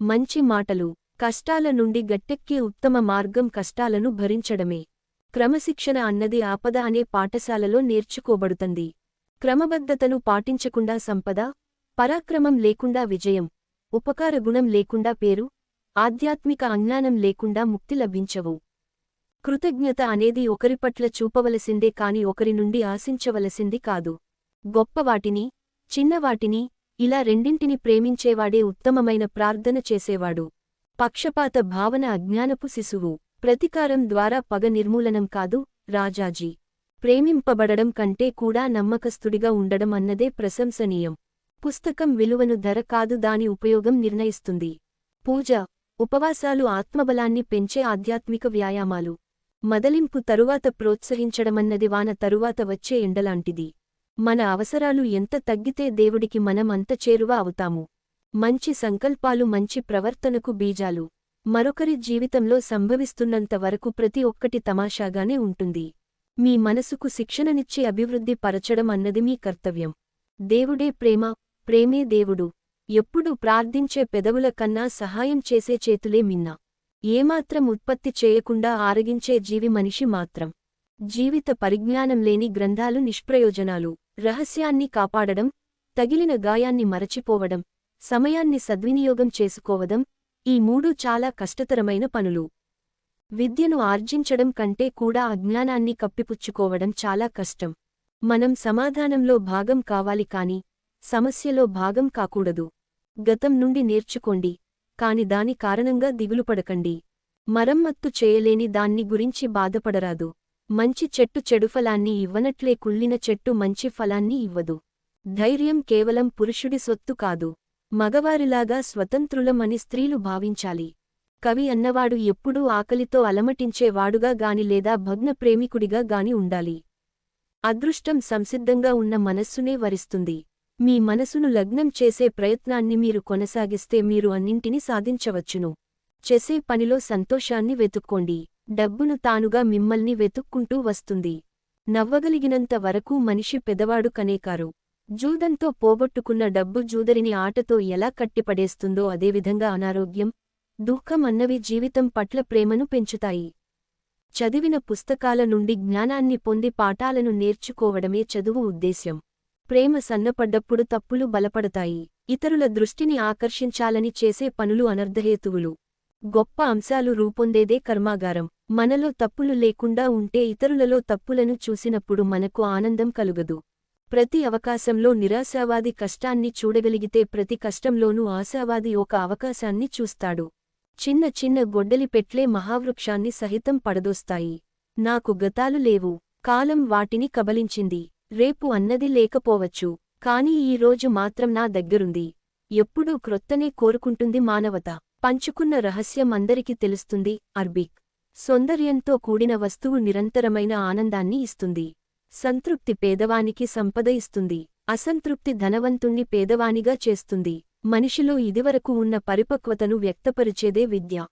మంచి మాటలు కష్టాల నుండి గట్టెక్కే ఉత్తమ మార్గం కష్టాలను భరించడమే. క్రమశిక్షణ అన్నది ఆపద అనే పాఠశాలలో నేర్చుకోబడుతుంది. క్రమబద్ధతను పాటించకుండా సంపద పరాక్రమం లేకుండా విజయం ఉపకార గుణం లేకుండా పేరు ఆధ్యాత్మిక అజ్ఞానం లేకుండా ముక్తి లభించవు. కృతజ్ఞత అనేది ఒకరిపట్ల చూపవలసిందే కాని ఒకరి నుండి ఆశించవలసింది కాదు. గొప్పవాటిని చిన్నవాటిని ఇలా రెండింటిని ప్రేమించేవాడే ఉత్తమమైన ప్రార్థన చేసేవాడు. పక్షపాత భావన అజ్ఞానపు శిశువు. ప్రతికారం ద్వారా పగ నిర్మూలనం కాదు రాజాజీ. ప్రేమింపబడడం కంటే కూడా నమ్మకస్తుడిగా ఉండడం అన్నదే ప్రశంసనీయం. పుస్తకం విలువను ధర కాదు దాని ఉపయోగం నిర్ణయిస్తుంది. పూజ. ఉపవాసాలు ఆత్మబలాన్ని పెంచే ఆధ్యాత్మిక వ్యాయామాలు. మదలింపు తరువాత ప్రోత్సహించడమన్నది వాన తరువాత వచ్చే ఎండలాంటిది. మన అవసరాలు ఎంత తగ్గితే దేవుడికి మనం అంత చేరువ అవుతాము. మంచి సంకల్పాలు మంచి ప్రవర్తనకు బీజాలు. మరొకరి జీవితంలో సంభవిస్తున్నంత వరకు ప్రతి ఒక్కటి తమాషాగానే ఉంటుంది. మీ మనసుకు శిక్షణనిచ్చే అభివృద్ధి పరచడం అన్నది మీ కర్తవ్యం. దేవుడే ప్రేమ ప్రేమే దేవుడు. ఎప్పుడు ప్రార్థించే పెదవుల కన్నా సహాయం చేసే చేతులే మిన్న. ఏమాత్రం ఉత్పత్తి చేయకుండా ఆరగించే జీవి మనిషి మాత్రం. జీవిత పరిజ్ఞానం లేని గ్రంథాలు నిష్ప్రయోజనాలు. రహస్యాన్ని కాపాడడం తగిలిన గాయాన్ని మరచిపోవడం సమయాన్ని సద్వినియోగం చేసుకోవడం ఈ మూడు చాలా కష్టతరమైన పనులు. విద్యను ఆర్జించడం కంటే కూడా అజ్ఞానాన్ని కప్పిపుచ్చుకోవడం చాలా కష్టం. మనం సమాధానంలో భాగం కావాలి కాని సమస్యలో భాగం కాకూడదు. గతం నుండి నేర్చుకోండి కాని దాని కారణంగా దిగులుపడకండి. మరమ్మత్తు చేయలేని దాన్ని గురించి బాధపడరాదు. మంచి చెట్టు చెడు ఫలాన్ని ఇవ్వనట్లే కుళ్ళిన చెట్టు మంచి ఫలాన్ని ఇవ్వదు. ధైర్యం కేవలం పురుషుడి సొత్తు కాదు. మగవారిలాగా స్వతంత్రులం అని స్త్రీలు భావించాలి. కవి అన్నవాడు ఎప్పుడూ ఆకలితో అలమటించేవాడుగా గాని లేదా భగ్న ప్రేమికుడిగా గాని ఉండాలి. అదృష్టం సంసిద్ధంగా ఉన్న మనస్సునే వరిస్తుంది. మీ మనసును లగ్నం చేసే ప్రయత్నాన్ని మీరు కొనసాగిస్తే మీరు అన్నింటినీ సాధించవచ్చును. చేసే పనిలో సంతోషాన్ని వెతుక్కోండి. డబ్బును తానుగా మిమ్మల్ని వెతుక్కుంటూ వస్తుంది. నవ్వగలిగినంత వరకు మనిషి పెదవాడు కనేకారు. జూదంతో పోగొట్టుకున్న డబ్బు జూదరిని ఆటతో ఎలా కట్టిపడేస్తుందో అదేవిధంగా అనారోగ్యం దుఃఖం అన్నవి జీవితం పట్ల ప్రేమను పెంచుతాయి. చదివిన పుస్తకాల నుండి జ్ఞానాన్ని పొంది పాఠాలను నేర్చుకోవడమే చదువు ఉద్దేశ్యం. ప్రేమ సన్నపడ్డప్పుడు తప్పులు బలపడతాయి. ఇతరుల దృష్టిని ఆకర్షించాలని చేసే పనులు అనర్ధహేతువులు. గొప్ప అంశాలు రూపొందేదే కర్మాగారం. మనలో తప్పులు లేకుండా ఉంటే ఇతరులలో తప్పులను చూసినప్పుడు మనకు ఆనందం కలుగదు. ప్రతి అవకాశంలో నిరాశావాది కష్టాన్ని చూడగలిగితే ప్రతి కష్టంలోనూ ఆశావాది ఒక అవకాశాన్ని చూస్తాడు. చిన్న చిన్న గొడ్డలి పెట్లే మహావృక్షాన్ని సహితం పడదోస్తాయి. నాకు గతాలు లేవు. కాలం వాటిని కబలించింది. రేపు అన్నది లేకపోవచ్చు. కాని ఈ రోజు మాత్రం నా దగ్గరుంది. ఎప్పుడూ క్రొత్తనే కోరుకుంటుంది మానవత. పంచుకున్న రహస్యం అందరికి తెలుస్తుంది అర్బిక్. సౌందర్యంతో కూడిన వస్తువు నిరంతరమైన ఆనందాన్ని ఇస్తుంది. సంతృప్తి పేదవానికి సంపద ఇస్తుంది. అసంతృప్తి ధనవంతుణ్ణి పేదవానిగా చేస్తుంది. మనిషిలో ఇదివరకు ఉన్న పరిపక్వతను వ్యక్తపరిచేదే విద్య.